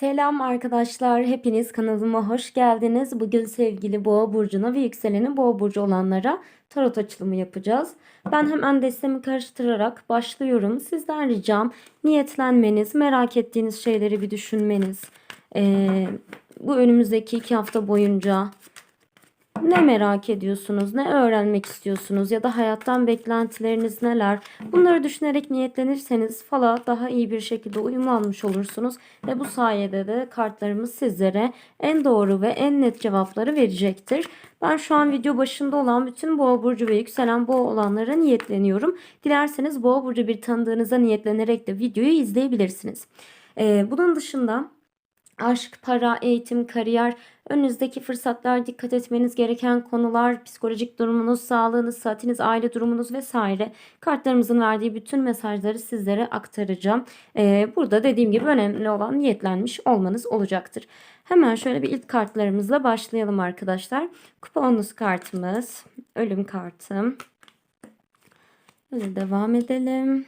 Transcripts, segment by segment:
Selam arkadaşlar, hepiniz kanalıma hoş geldiniz. Bugün sevgili Boğa burcuna ve yükseleni Boğa burcu olanlara tarot açılımı yapacağız. Ben hemen destemi karıştırarak başlıyorum. Sizden ricam niyetlenmeniz, merak ettiğiniz şeyleri bir düşünmeniz. Ee, bu önümüzdeki iki hafta boyunca ne merak ediyorsunuz, ne öğrenmek istiyorsunuz ya da hayattan beklentileriniz neler? Bunları düşünerek niyetlenirseniz fala daha iyi bir şekilde uyumlanmış olursunuz ve bu sayede de kartlarımız sizlere en doğru ve en net cevapları verecektir. Ben şu an video başında olan bütün boğa burcu ve yükselen boğa olanlara niyetleniyorum. Dilerseniz boğa burcu bir tanıdığınıza niyetlenerek de videoyu izleyebilirsiniz. Ee, bunun dışında aşk, para, eğitim, kariyer, önünüzdeki fırsatlar, dikkat etmeniz gereken konular, psikolojik durumunuz, sağlığınız, saatiniz, aile durumunuz vesaire kartlarımızın verdiği bütün mesajları sizlere aktaracağım. Ee, burada dediğim gibi önemli olan niyetlenmiş olmanız olacaktır. Hemen şöyle bir ilk kartlarımızla başlayalım arkadaşlar. Kuponuz kartımız, ölüm kartım. Böyle devam edelim.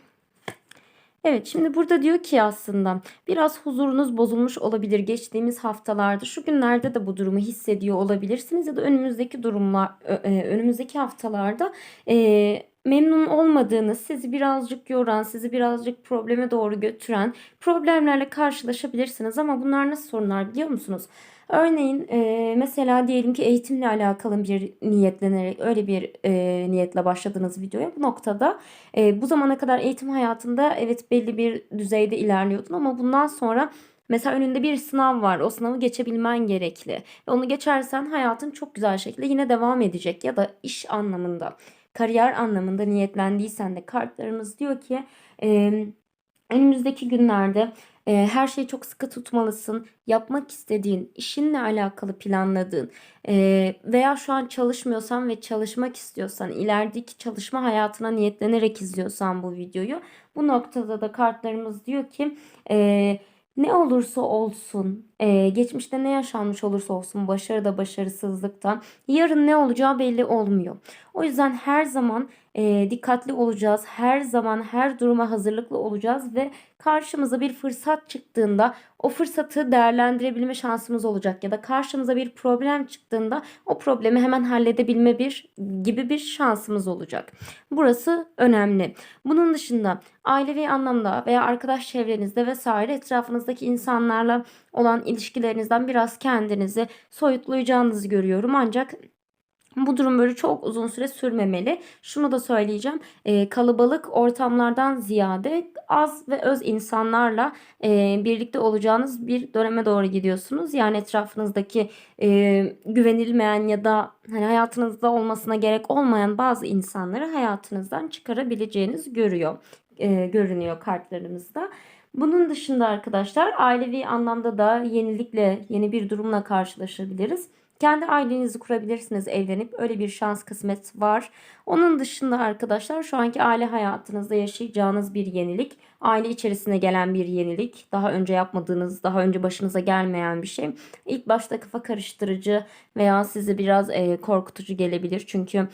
Evet şimdi burada diyor ki aslında biraz huzurunuz bozulmuş olabilir geçtiğimiz haftalarda şu günlerde de bu durumu hissediyor olabilirsiniz ya da önümüzdeki durumlar e, önümüzdeki haftalarda e, memnun olmadığınız, sizi birazcık yoran, sizi birazcık probleme doğru götüren problemlerle karşılaşabilirsiniz. Ama bunlar nasıl sorunlar biliyor musunuz? Örneğin e, mesela diyelim ki eğitimle alakalı bir niyetlenerek öyle bir e, niyetle başladığınız videoya bu noktada e, bu zamana kadar eğitim hayatında evet belli bir düzeyde ilerliyordun ama bundan sonra Mesela önünde bir sınav var. O sınavı geçebilmen gerekli. Onu geçersen hayatın çok güzel şekilde yine devam edecek ya da iş anlamında, kariyer anlamında niyetlendiysen de kartlarımız diyor ki e, önümüzdeki günlerde e, her şeyi çok sıkı tutmalısın. Yapmak istediğin, işinle alakalı planladığın e, veya şu an çalışmıyorsan ve çalışmak istiyorsan, ilerideki çalışma hayatına niyetlenerek izliyorsan bu videoyu. Bu noktada da kartlarımız diyor ki e, ne olursa olsun, e, geçmişte ne yaşanmış olursa olsun, başarıda, başarısızlıkta, yarın ne olacağı belli olmuyor. O yüzden her zaman e, dikkatli olacağız. Her zaman her duruma hazırlıklı olacağız ve karşımıza bir fırsat çıktığında o fırsatı değerlendirebilme şansımız olacak ya da karşımıza bir problem çıktığında o problemi hemen halledebilme bir gibi bir şansımız olacak. Burası önemli. Bunun dışında ailevi anlamda veya arkadaş çevrenizde vesaire etrafınızdaki insanlarla olan ilişkilerinizden biraz kendinizi soyutlayacağınızı görüyorum. Ancak bu durum böyle çok uzun süre sürmemeli. Şunu da söyleyeceğim. E, kalabalık ortamlardan ziyade az ve öz insanlarla e, birlikte olacağınız bir döneme doğru gidiyorsunuz. Yani etrafınızdaki e, güvenilmeyen ya da hani hayatınızda olmasına gerek olmayan bazı insanları hayatınızdan çıkarabileceğiniz görüyor. E, görünüyor kartlarımızda. Bunun dışında arkadaşlar ailevi anlamda da yenilikle, yeni bir durumla karşılaşabiliriz. Kendi ailenizi kurabilirsiniz evlenip. Öyle bir şans kısmet var. Onun dışında arkadaşlar şu anki aile hayatınızda yaşayacağınız bir yenilik. Aile içerisine gelen bir yenilik. Daha önce yapmadığınız, daha önce başınıza gelmeyen bir şey. İlk başta kafa karıştırıcı veya sizi biraz korkutucu gelebilir. Çünkü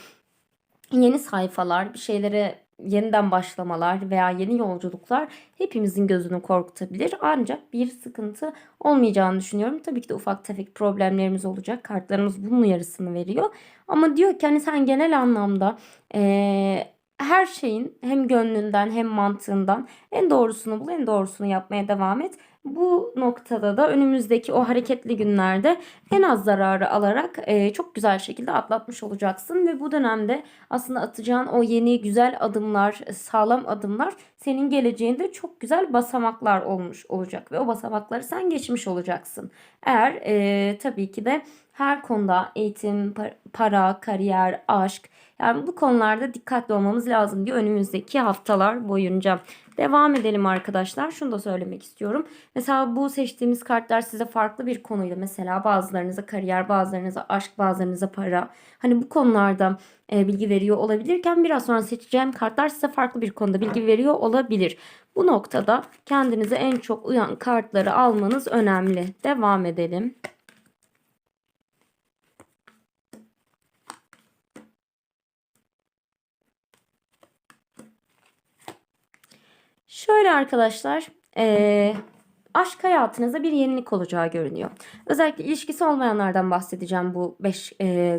yeni sayfalar, bir şeylere yeniden başlamalar veya yeni yolculuklar hepimizin gözünü korkutabilir. Ancak bir sıkıntı olmayacağını düşünüyorum. Tabii ki de ufak tefek problemlerimiz olacak. Kartlarımız bunun yarısını veriyor. Ama diyor ki hani sen genel anlamda ee, her şeyin hem gönlünden hem mantığından en doğrusunu bul, en doğrusunu yapmaya devam et. Bu noktada da önümüzdeki o hareketli günlerde en az zararı alarak e, çok güzel şekilde atlatmış olacaksın ve bu dönemde aslında atacağın o yeni güzel adımlar, sağlam adımlar senin geleceğinde çok güzel basamaklar olmuş olacak ve o basamakları sen geçmiş olacaksın. Eğer e, tabii ki de her konuda eğitim, para, kariyer, aşk yani bu konularda dikkatli olmamız lazım diyor önümüzdeki haftalar boyunca. Devam edelim arkadaşlar. Şunu da söylemek istiyorum. Mesela bu seçtiğimiz kartlar size farklı bir konuyla mesela bazılarınıza kariyer, bazılarınıza aşk, bazılarınıza para. Hani bu konularda e, bilgi veriyor olabilirken biraz sonra seçeceğim kartlar size farklı bir konuda bilgi veriyor olabilir. Bu noktada kendinize en çok uyan kartları almanız önemli. Devam edelim. Şöyle arkadaşlar. Ee, aşk hayatınızda bir yenilik olacağı görünüyor. Özellikle ilişkisi olmayanlardan bahsedeceğim bu 5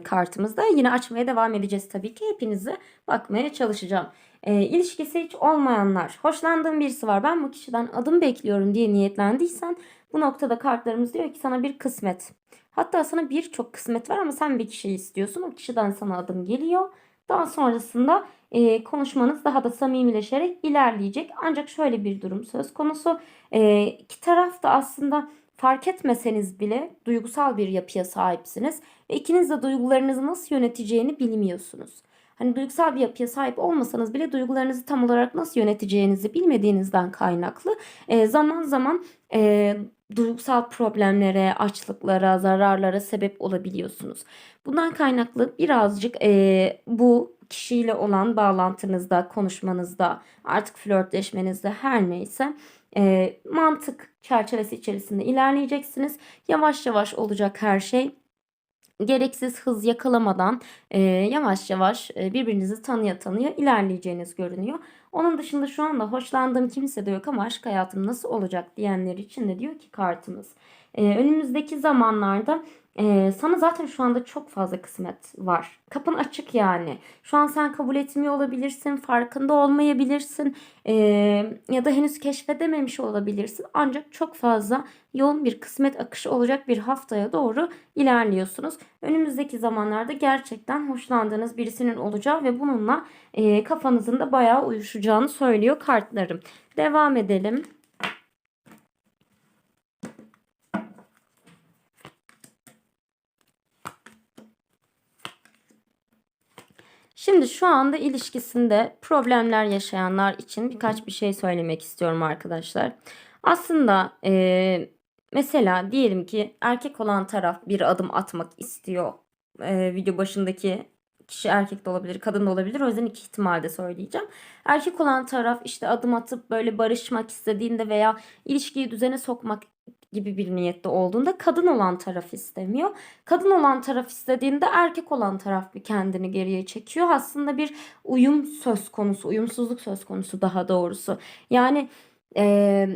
kartımızda. Yine açmaya devam edeceğiz tabii ki. Hepinize bakmaya çalışacağım. E, ilişkisi hiç olmayanlar, hoşlandığın birisi var. Ben bu kişiden adım bekliyorum diye niyetlendiysen bu noktada kartlarımız diyor ki sana bir kısmet. Hatta sana birçok kısmet var ama sen bir kişiyi istiyorsun. O kişiden sana adım geliyor. Daha sonrasında e, konuşmanız daha da samimileşerek ilerleyecek. Ancak şöyle bir durum söz konusu. E, iki taraf da aslında fark etmeseniz bile duygusal bir yapıya sahipsiniz. Ve ikiniz de duygularınızı nasıl yöneteceğini bilmiyorsunuz. Hani duygusal bir yapıya sahip olmasanız bile duygularınızı tam olarak nasıl yöneteceğinizi bilmediğinizden kaynaklı e, zaman zaman e, duygusal problemlere, açlıklara, zararlara sebep olabiliyorsunuz. Bundan kaynaklı birazcık e, bu kişiyle olan bağlantınızda, konuşmanızda, artık flörtleşmenizde her neyse e, mantık çerçevesi içerisinde ilerleyeceksiniz. Yavaş yavaş olacak her şey gereksiz hız yakalamadan e, yavaş yavaş e, birbirinizi tanıya tanıya ilerleyeceğiniz görünüyor. Onun dışında şu anda hoşlandığım kimse de yok ama aşk hayatım nasıl olacak diyenler için de diyor ki kartımız. E, önümüzdeki zamanlarda ee, sana zaten şu anda çok fazla kısmet var. Kapın açık yani. Şu an sen kabul etmiyor olabilirsin, farkında olmayabilirsin ee, ya da henüz keşfedememiş olabilirsin. Ancak çok fazla yoğun bir kısmet akışı olacak bir haftaya doğru ilerliyorsunuz. Önümüzdeki zamanlarda gerçekten hoşlandığınız birisinin olacağı ve bununla e, kafanızın da bayağı uyuşacağını söylüyor kartlarım. Devam edelim. Şimdi şu anda ilişkisinde problemler yaşayanlar için birkaç bir şey söylemek istiyorum arkadaşlar. Aslında e, mesela diyelim ki erkek olan taraf bir adım atmak istiyor. E, video başındaki kişi erkek de olabilir, kadın da olabilir. O yüzden iki ihtimalde söyleyeceğim. Erkek olan taraf işte adım atıp böyle barışmak istediğinde veya ilişkiyi düzene sokmak gibi bir niyette olduğunda kadın olan taraf istemiyor. Kadın olan taraf istediğinde erkek olan taraf bir kendini geriye çekiyor. Aslında bir uyum söz konusu, uyumsuzluk söz konusu daha doğrusu. Yani e,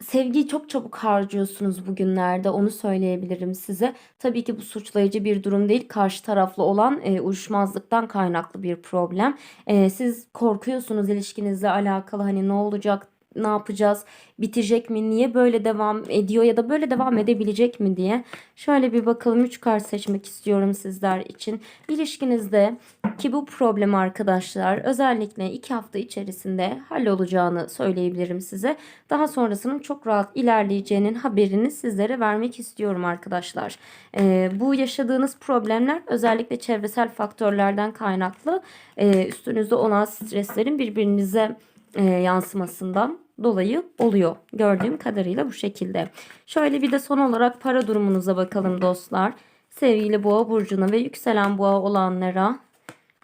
sevgiyi çok çabuk harcıyorsunuz bugünlerde onu söyleyebilirim size. Tabii ki bu suçlayıcı bir durum değil. Karşı taraflı olan e, uyuşmazlıktan kaynaklı bir problem. E, siz korkuyorsunuz ilişkinizle alakalı hani ne olacak ne yapacağız? Bitecek mi? Niye böyle devam ediyor ya da böyle devam edebilecek mi diye. Şöyle bir bakalım 3 kart seçmek istiyorum sizler için. İlişkinizde ki bu problem arkadaşlar özellikle 2 hafta içerisinde hallolacağını söyleyebilirim size. Daha sonrasının çok rahat ilerleyeceğinin haberini sizlere vermek istiyorum arkadaşlar. Ee, bu yaşadığınız problemler özellikle çevresel faktörlerden kaynaklı e, üstünüzde olan streslerin birbirinize e, yansımasından dolayı oluyor. Gördüğüm kadarıyla bu şekilde. Şöyle bir de son olarak para durumunuza bakalım dostlar. Sevgili boğa burcuna ve yükselen boğa olanlara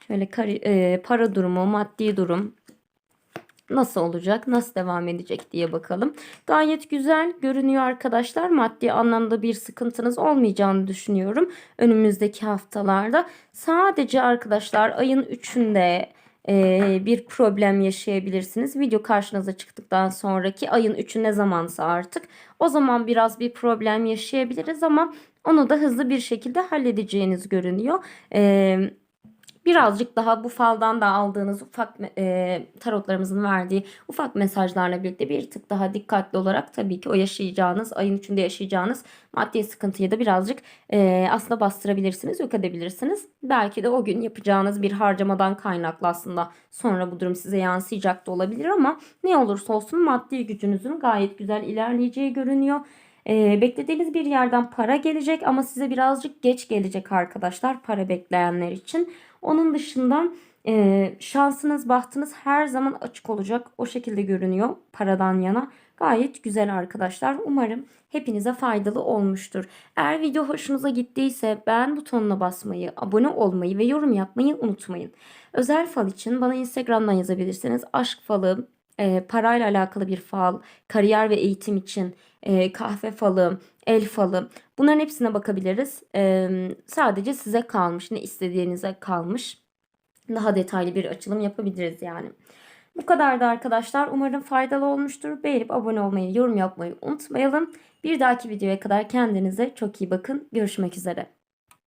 şöyle e, para durumu, maddi durum nasıl olacak, nasıl devam edecek diye bakalım. Gayet güzel görünüyor arkadaşlar. Maddi anlamda bir sıkıntınız olmayacağını düşünüyorum önümüzdeki haftalarda. Sadece arkadaşlar ayın 3'ünde e, bir problem yaşayabilirsiniz. Video karşınıza çıktıktan sonraki ayın 3'ü ne zamansa artık o zaman biraz bir problem yaşayabiliriz ama onu da hızlı bir şekilde halledeceğiniz görünüyor. Eee birazcık daha bu faldan da aldığınız ufak e, tarotlarımızın verdiği ufak mesajlarla birlikte bir tık daha dikkatli olarak tabii ki o yaşayacağınız ayın içinde yaşayacağınız maddi sıkıntıyı da birazcık e, aslında bastırabilirsiniz, yok edebilirsiniz. Belki de o gün yapacağınız bir harcamadan kaynaklı aslında sonra bu durum size yansıyacak da olabilir ama ne olursa olsun maddi gücünüzün gayet güzel ilerleyeceği görünüyor. E, beklediğiniz bir yerden para gelecek ama size birazcık geç gelecek arkadaşlar para bekleyenler için. Onun dışında e, şansınız, bahtınız her zaman açık olacak. O şekilde görünüyor paradan yana. Gayet güzel arkadaşlar. Umarım hepinize faydalı olmuştur. Eğer video hoşunuza gittiyse beğen butonuna basmayı, abone olmayı ve yorum yapmayı unutmayın. Özel fal için bana Instagram'dan yazabilirsiniz. Aşk falı, e, parayla alakalı bir fal, kariyer ve eğitim için e, kahve falı, el falı bunların hepsine bakabiliriz. E, sadece size kalmış ne istediğinize kalmış. Daha detaylı bir açılım yapabiliriz yani. Bu kadardı arkadaşlar. Umarım faydalı olmuştur. Beğenip abone olmayı, yorum yapmayı unutmayalım. Bir dahaki videoya kadar kendinize çok iyi bakın. Görüşmek üzere.